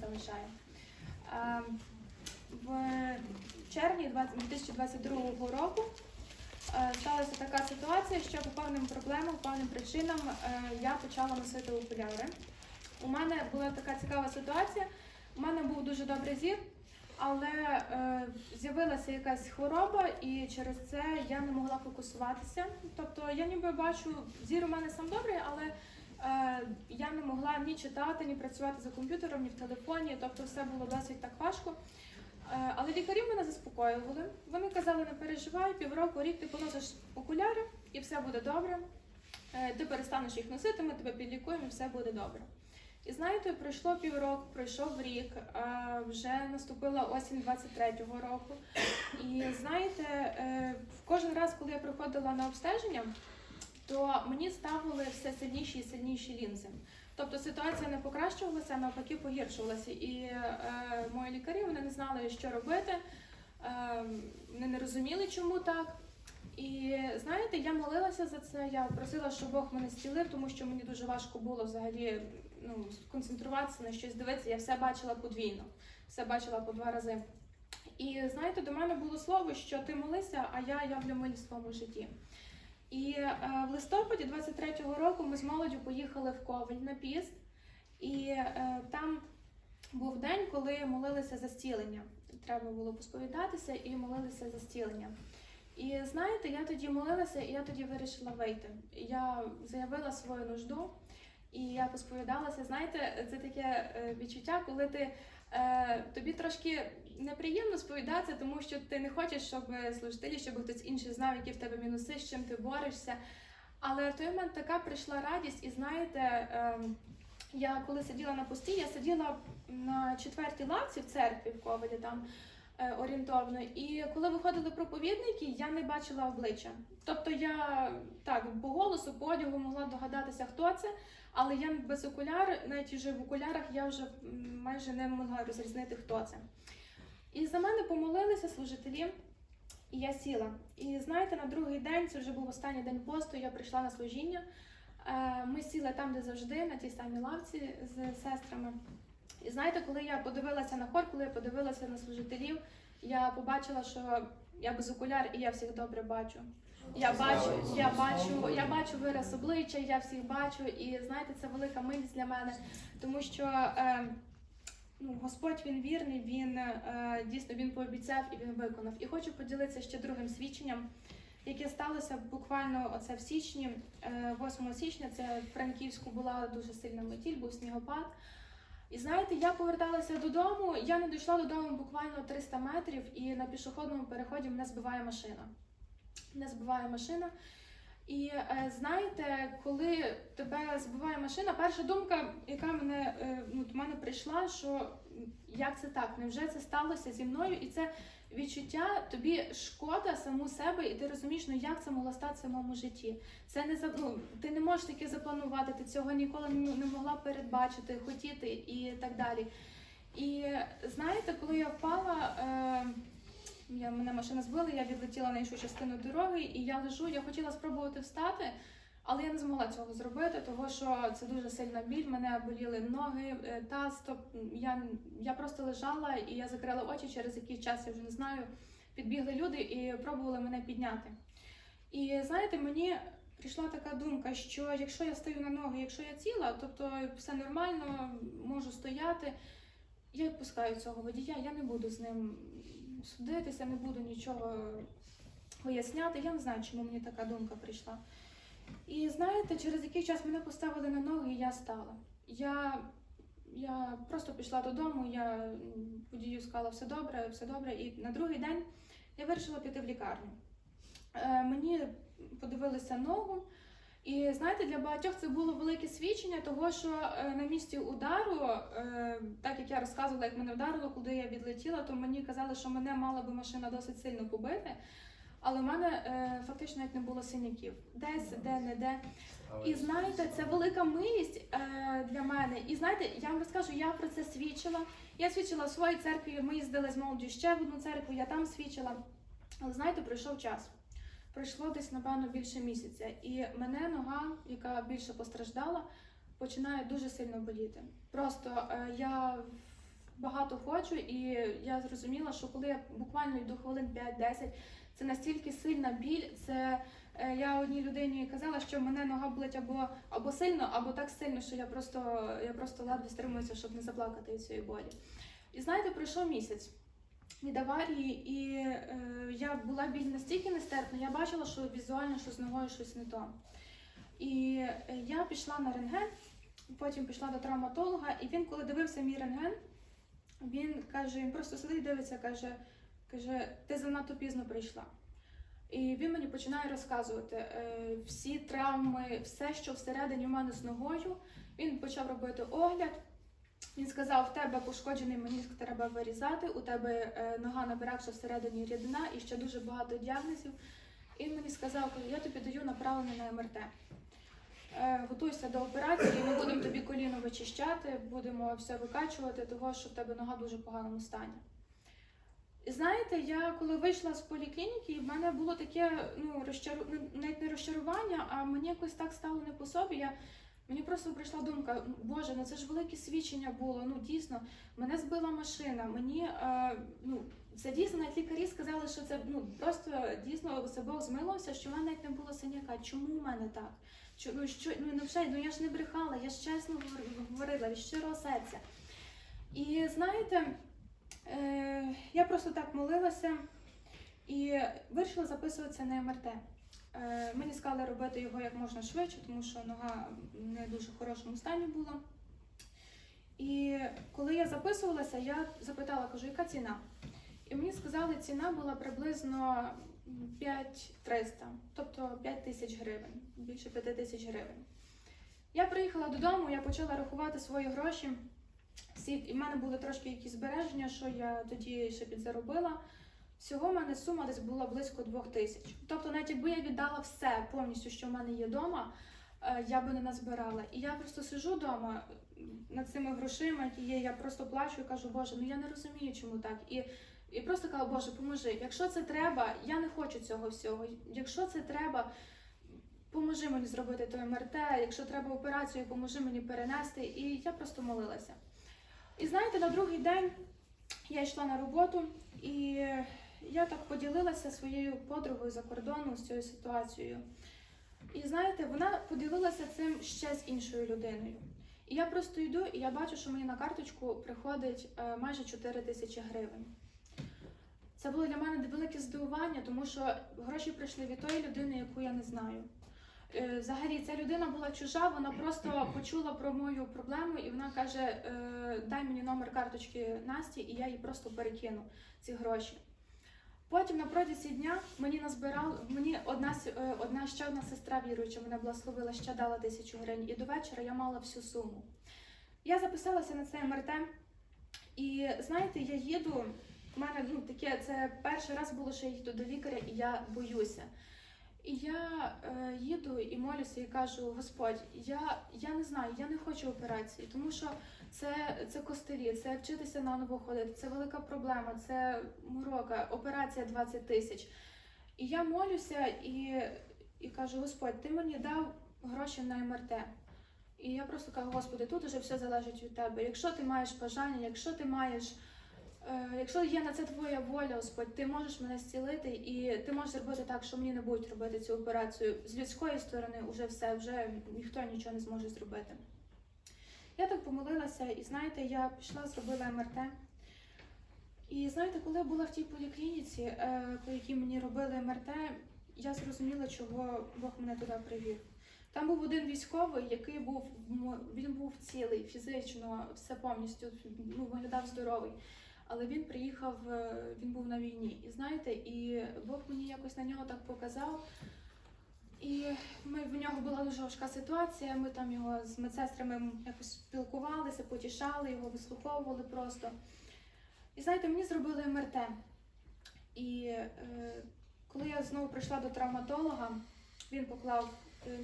залишає. В червні 2022 року е, сталася така ситуація, що по певним проблемам, по певним причинам е, я почала носити окуляри. У мене була така цікава ситуація. У мене був дуже добрий зір, але е, з'явилася якась хвороба, і через це я не могла фокусуватися. Тобто я ніби бачу, зір у мене сам добрий, але я не могла ні читати, ні працювати за комп'ютером, ні в телефоні. Тобто все було досить так важко. Е, але лікарі мене заспокоювали. Вони казали, не переживай, півроку, рік ти поносиш окуляри і все буде добре. Е, ти перестанеш їх носити, ми тебе підлікуємо і все буде добре. І знаєте, пройшло півроку, пройшов рік, е, вже наступила осінь 23-го року. І знаєте, е, кожен раз, коли я приходила на обстеження, то мені ставили все сильніші і сильніші лінзи. Тобто ситуація не покращувалася, навпаки погіршувалася. І е, мої лікарі вони не знали, що робити, е, вони не розуміли, чому так. І знаєте, я молилася за це. Я просила, щоб Бог мене зцілив, тому що мені дуже важко було взагалі ну, сконцентруватися на щось дивитися. Я все бачила подвійно, все бачила по два рази. І знаєте, до мене було слово, що ти молися, а я явлю милість в своєму житті. І е, в листопаді 23-го року ми з молоддю поїхали в Коваль на піст, і е, там був день, коли молилися за зцілення. Треба було посповідатися і молилися за зцілення. І знаєте, я тоді молилася, і я тоді вирішила вийти. Я заявила свою нужду, і я посповідалася. Знаєте, це таке е, відчуття, коли ти е, тобі трошки неприємно сповідатися, тому що ти не хочеш, щоб служителі, щоб хтось інший знав, які в тебе мінуси, з чим ти борешся. Але в той момент така прийшла радість, і знаєте, е, я коли сиділа на пості, я сиділа на четвертій лавці в церкві в Ковалі там орієнтовно. І коли виходили проповідники, я не бачила обличчя. Тобто я так по голосу, по одягу могла догадатися, хто це, але я без окуляр, навіть вже в окулярах, я вже майже не могла розрізнити, хто це. І за мене помолилися служителі, і я сіла. І знаєте, на другий день, це вже був останній день посту, я прийшла на служіння. Е, Ми сіли там, де завжди, на тій самій лавці з сестрами. І знаєте, коли я подивилася на хор, коли я подивилася на служителів, я побачила, що я без окуляр і я всіх добре бачу. Я бачу, я бачу, я бачу вираз обличчя, я всіх бачу, і знаєте, це велика милість для мене, тому що е, ну, Господь він вірний, він е, дійсно він пообіцяв і він виконав. І хочу поділитися ще другим свідченням, яке сталося буквально оце в січні, е, 8 січня. Це в Франківську була дуже сильна метіль, був снігопад. І знаєте, я поверталася додому. Я не дійшла додому буквально 300 метрів, і на пішохідному переході мене збиває машина. Мене збиває машина. І е, знаєте, коли тебе збиває машина, перша думка, яка мене е, ну, до мене прийшла, що як це так? Невже це сталося зі мною? І це відчуття тобі шкода саму себе, і ти розумієш, ну як це могло статися в моєму житті. Це не ну, ти не можеш таке запланувати, ти цього ніколи не могла передбачити, хотіти і так далі. І знаєте, коли я впала. Е, я, мене машина збила, я відлетіла на іншу частину дороги, і я лежу. Я хотіла спробувати встати, але я не змогла цього зробити, тому що це дуже сильна біль. Мене боліли ноги, е, таз. Тобто я, я просто лежала і я закрила очі через який час, я вже не знаю. Підбігли люди і пробували мене підняти. І знаєте, мені прийшла така думка, що якщо я стою на ноги, якщо я ціла, тобто все нормально, можу стояти. Я відпускаю цього водія, я не буду з ним судитися, не буду нічого поясняти. Я не знаю, чому мені така думка прийшла. І знаєте, через який час мене поставили на ноги, і я стала. Я, я просто пішла додому, я водію сказала, все добре, все добре. І на другий день я вирішила піти в лікарню. Е, мені подивилися ногу. І знаєте, для багатьох це було велике свідчення, того що е, на місці удару, е, так як я розказувала, як мене вдарило, куди я відлетіла, то мені казали, що мене мала би машина досить сильно побити. Але в мене е, фактично навіть не було синяків. Десь, де, не де. І знаєте, це велика милість е, для мене. І знаєте, я вам розкажу, я про це свідчила. Я свідчила в своїй церкві, ми їздили з молоддю ще в одну церкву, я там свідчила. Але знаєте, пройшов час. Пройшло десь, напевно, більше місяця. І мене нога, яка більше постраждала, починає дуже сильно боліти. Просто е, я багато ходжу, і я зрозуміла, що коли я буквально йду хвилин 5-10, це настільки сильна біль. Це е, я одній людині казала, що мене нога болить або, або сильно, або так сильно, що я просто, я просто ледве стримуюся, щоб не заплакати від цієї болі. І знаєте, пройшов місяць від аварії, і е, я була біль настільки нестерпна, я бачила, що візуально що з ногою щось не то. І е, я пішла на рентген, потім пішла до травматолога, і він, коли дивився мій рентген, він каже, він просто сидить, дивиться, каже, каже, ти занадто пізно прийшла. І він мені починає розказувати е, всі травми, все, що всередині в мене з ногою. Він почав робити огляд. Він сказав, в тебе пошкоджений меніск треба вирізати, у тебе е, нога набиравша всередині рідина і ще дуже багато діагнозів. Він мені сказав, я тобі даю направлення на МРТ. Е, готуйся до операції, ми будемо тобі коліно вичищати, будемо все викачувати, того, що в тебе нога в дуже поганому стані. Знаєте, я коли вийшла з поліклініки, в мене було таке ну, розчару... ну, навіть не розчарування, а мені якось так стало не по собі. Я... Мені просто прийшла думка, «Ну, Боже, ну це ж велике свідчення було. Ну дійсно, мене збила машина. Мені е, ну це дійсно навіть лікарі сказали, що це ну просто дійсно це Бог змилився, що в мене навіть не було синяка. Чому в мене так? Чо, ну що ну ну вже ну я ж не брехала, я ж чесно говорила від щирого серця. І знаєте, я просто так молилася і вирішила записуватися на МРТ. Е, Мені сказали робити його як можна швидше, тому що нога не в дуже хорошому стані була. І коли я записувалася, я запитала, кажу, яка ціна? І мені сказали, ціна була приблизно 5300, тобто 5 тисяч гривень, більше 5 тисяч гривень. Я приїхала додому, я почала рахувати свої гроші. Всі, і в мене були трошки якісь збереження, що я тоді ще підзаробила. Всього в мене сума десь була близько двох тисяч. Тобто, навіть якби я віддала все повністю, що в мене є вдома, е, я би не назбирала. І я просто сижу вдома над цими грошима, які є. Я просто плачу і кажу, Боже, ну я не розумію, чому так. І, і просто кажу, Боже, поможи. Якщо це треба, я не хочу цього всього. Якщо це треба, поможи мені зробити той МРТ. Якщо треба операцію, поможи мені перенести. І я просто молилася. І знаєте, на другий день я йшла на роботу і я так поділилася своєю подругою за кордону з цією ситуацією. І знаєте, вона поділилася цим ще з іншою людиною. І я просто йду, і я бачу, що мені на карточку приходить е, майже 4 тисячі гривень. Це було для мене велике здивування, тому що гроші прийшли від тої людини, яку я не знаю. Е, Взагалі, ця людина була чужа, вона просто почула про мою проблему, і вона каже: е, дай мені номер карточки Насті, і я їй просто перекину ці гроші. Потім на протязі дня мені назбирали, мені одна, е, одна ще одна сестра віруюча мене благословила, ще дала тисячу гривень, і до вечора я мала всю суму. Я записалася на цей МРТ, і знаєте, я їду. У мене ну таке це перший раз було, що я їду до лікаря, і я боюся. І я е, їду і молюся, і кажу: Господь, я, я не знаю, я не хочу операції, тому що це, це костелі, це вчитися наново ходити, це велика проблема, це морока, операція 20 тисяч. І я молюся і, і кажу: Господь, ти мені дав гроші на МРТ. І я просто кажу, Господи, тут уже все залежить від тебе. Якщо ти маєш бажання, якщо ти маєш. Е, Якщо є на це твоя воля, Господь, ти можеш мене зцілити, і ти можеш зробити так, що мені не будуть робити цю операцію. З людської сторони вже все, вже ніхто нічого не зможе зробити. Я так помолилася, і знаєте, я пішла, зробила МРТ. І знаєте, коли я була в тій поліклініці, е, по якій мені робили МРТ, я зрозуміла, чого Бог мене туди привів. Там був один військовий, який був він був цілий, фізично, все повністю ну, виглядав здоровий. Але він приїхав, е, він був на війні. І знаєте, і Бог мені якось на нього так показав. І ми в нього була дуже важка ситуація. Ми там його з медсестрами якось спілкувалися, потішали його, вислуховували просто. І знаєте, мені зробили МРТ. І е, коли я знову прийшла до травматолога, він поклав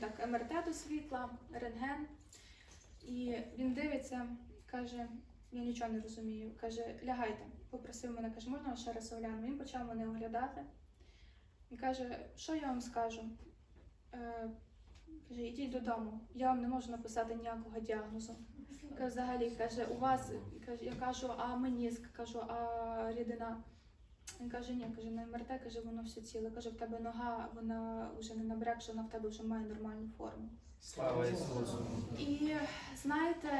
так, МРТ до світла, рентген, і він дивиться, каже: я нічого не розумію. Каже, лягайте. Попросив мене, каже, можна ще раз огляну? Він почав мене оглядати. І каже, що я вам скажу? Е, каже, ідіть додому, я вам не можу написати ніякого діагнозу. Каже, взагалі каже, у вас каже, я кажу, а мені кажу, а рідина. Він каже, ні, каже, на МРТ каже, воно все ціле. Каже, в тебе нога, вона вже не набрякша, вона в тебе вже має нормальну форму. Слава Ісусу! І знаєте,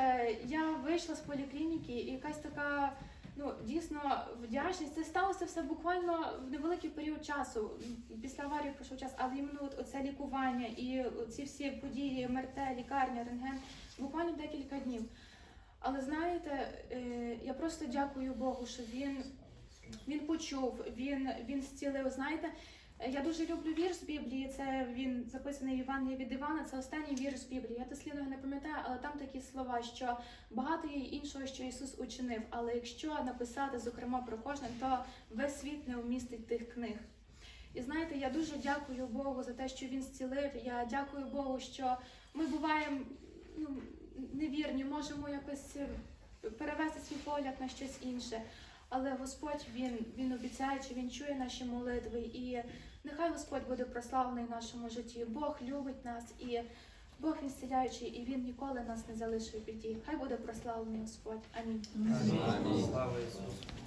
я вийшла з поліклініки, і якась така, ну дійсно вдячність. Це сталося все буквально в невеликий період часу. Після аварії пройшов час, але іменно от оце лікування і ці всі події, МРТ, лікарня, рентген, буквально декілька днів. Але знаєте, е, я просто дякую Богу, що він, він почув, він, він зцілив. Знаєте, я дуже люблю вірш з Біблії. Це він записаний в Івангелії від Івана. Це останній вірш з Біблії. Я дослідно не пам'ятаю, але там такі слова, що багато є іншого, що Ісус учинив. Але якщо написати, зокрема, про кожне, то весь світ не вмістить тих книг. І знаєте, я дуже дякую Богу за те, що він зцілив. Я дякую Богу, що ми буваємо ну, невірні, можемо якось е, перевести свій погляд на щось інше. Але Господь він, він обіцяє, чи він чує наші молитви, і нехай Господь буде прославлений в нашому житті. Бог любить нас, і Бог він зціляючий, і він ніколи нас не залишив біді. Хай буде прославлений Господь. Амінь. Амінь. Слава Ісусу!